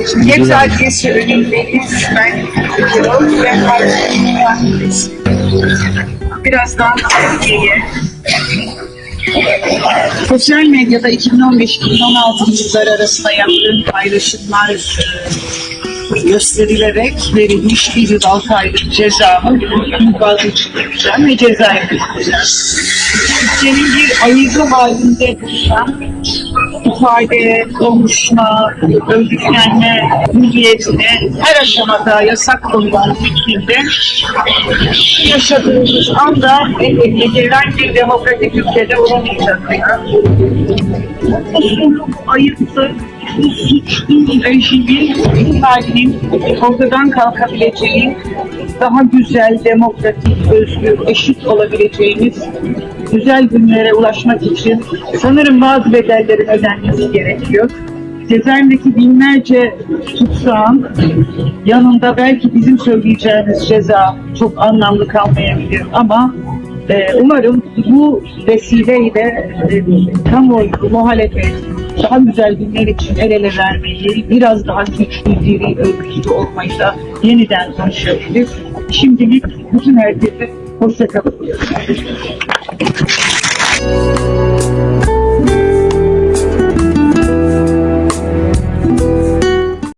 Geç adresi önündeyiz. Ben gidiyorum ve adresi Birazdan Türkiye'ye. Sosyal medyada 2015-2016 yıllar arasında yaptığım paylaşımlar e, gösterilerek verilmiş bir yıl 6 aylık cezamı vazgeçireceğim ve cezaya gideceğim. Türkçenin bir ayıcı halinde düşen ifade, konuşma, örgütlenme hürriyetine her aşamada yasak konulan fikrinde yaşadığımız anda gelen bir demokratik ülkede olamayacak. Bu sorun ayıptır, bu suç, bu rejimin halinin ortadan kalkabileceği, daha güzel, demokratik, özgür, eşit olabileceğimiz güzel günlere ulaşmak için sanırım bazı bedellerin ödenmesi gerekiyor. Cezaevindeki binlerce tutsağın yanında belki bizim söyleyeceğimiz ceza çok anlamlı kalmayabilir ama e, umarım bu vesileyle e, kamuoyu, muhalefet daha güzel günler için el ele vermeyi, biraz daha güçlü, diri, örgütlü olmayı da yeniden konuşabilir. Şimdilik bütün herkese hoşçakalın.